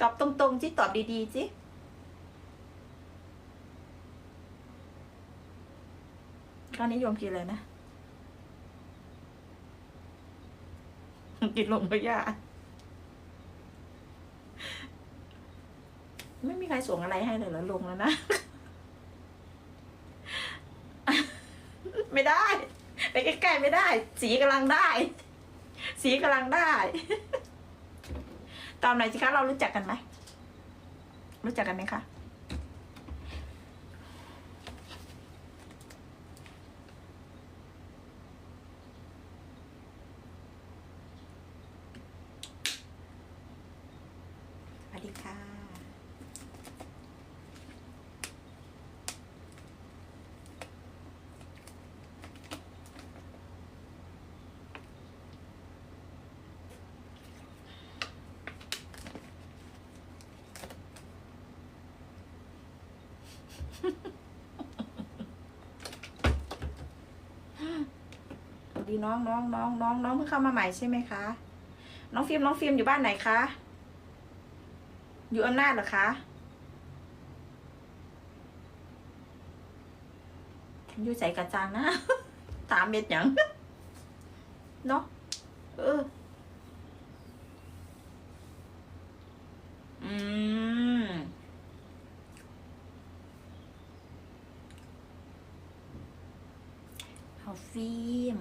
ตอบตรงๆสิตอบดีๆสิข้านิยมกินอะไรนะ กินลงพยาไม่มีใครส่งอะไรให้เลยเหรอลงแล้วนะ ไม่ได้ ไปใกล้ๆไม่ได้ สีกำลังได้ สีกำลังได้ ตอนไหนสิคะเรารู้จักกันไหมรู้จักกันไหมคะสวัสดีค่ะ สวัส ดีน้องน้องน้องน้องน้องเพิ่งเข้ามาใหม่ใช่ไหมคะ น้องฟิล์มน้องฟิล์มอยู่บ้านไหนคะ อยู่อำนาจเหรอคะอยู่ใส่กระจังนะ ตามเม็ดหยังเนาะเออม เอาฟิล์ม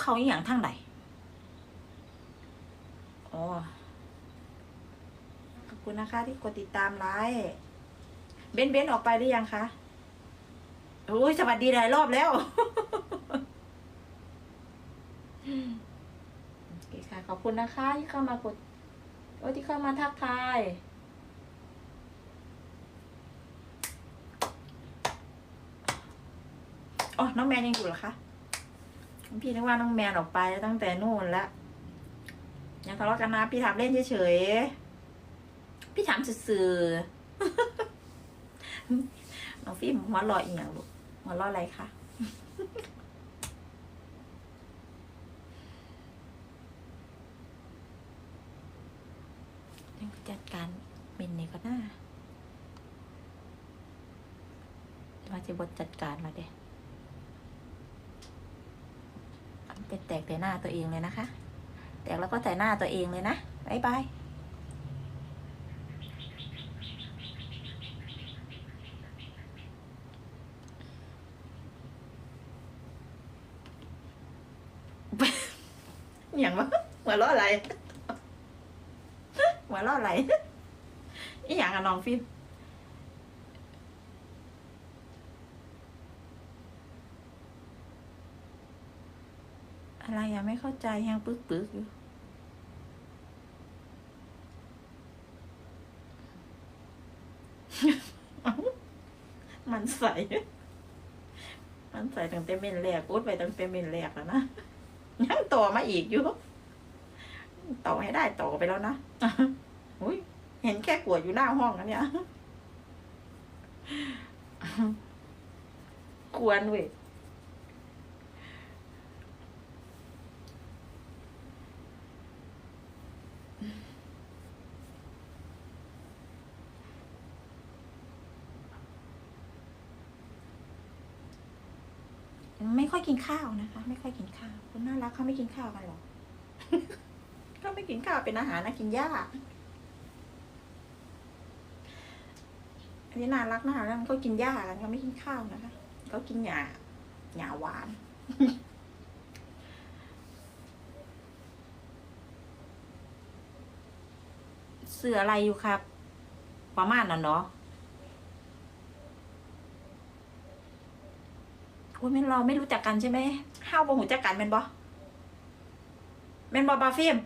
เขาอย่างทางไหนอ๋อขอบ คุณนะคะที่กดติดตามไลฟ์เบนเบนออกไปหรือยังคะโอ้ยสวัสดีหลายรอบแล้วโอเคค่ะขอบคุณนะคะที่เข้ามากดโอ้ที่เข้ามาทักทายอ๋อน้องแมนยังอยู่เหรอคะพี่นึกว่าน้องแมนออกไปตั้งแต่นู่นแล้วยังทะเลาะกันนะพี่ถามเล่นเฉยๆ พี่ถามสื่อๆน้องฟิล์มหัวเรออีกอย่างลูกหัวเรออะไรคะยังจัดการเมนนี่ก็น่าว่าจะบทจัดการมาเด้เป็นแตกแต่หน้าตัวเองเลยนะคะ แตกแล้วก็แต่หน้าตัวเองเลยนะบายบาย อย่างวะหัวเราะอะไรหัวเราะอะไรอีอย่างอะน้องฟิล์มอะไรยังไม่เข้าใจยังปึกปึกๆอยู่มันใส่ มันใส่ตั้งแต่เมนแรกอุดไปตั้งแต่เมนแรกแล้วนะ ยังต่อมาอีกอยู่ต่อให้ได้ต่อไปแล้วนะอุ้ยเห็นแค่ขวดอยู่หน้าห้องนะเนี่ยควรเว้ย ไม่ค่อยกินข้าวนะคะ ไม่ค่อยกินข้าวคนน่ารักเขาไม่กินข้าวกันหรอกเขาไม่กินข้าวเป็นอาหารนะกินหญ้าอันนี้น่ารักน่ารักเขากินหญ้ากันเขาไม่กินข้าวนะคะเขากินหญ้าหญ้าหวานเสืออะไรอยู่ครับ ประมาณนั้นเนาะ โอ้ยแม่นเราไม่รู้จักกันใช่ไหมห้าวบ่หูจักกันแม่นบ่แม่นบ่บาฟิล์ม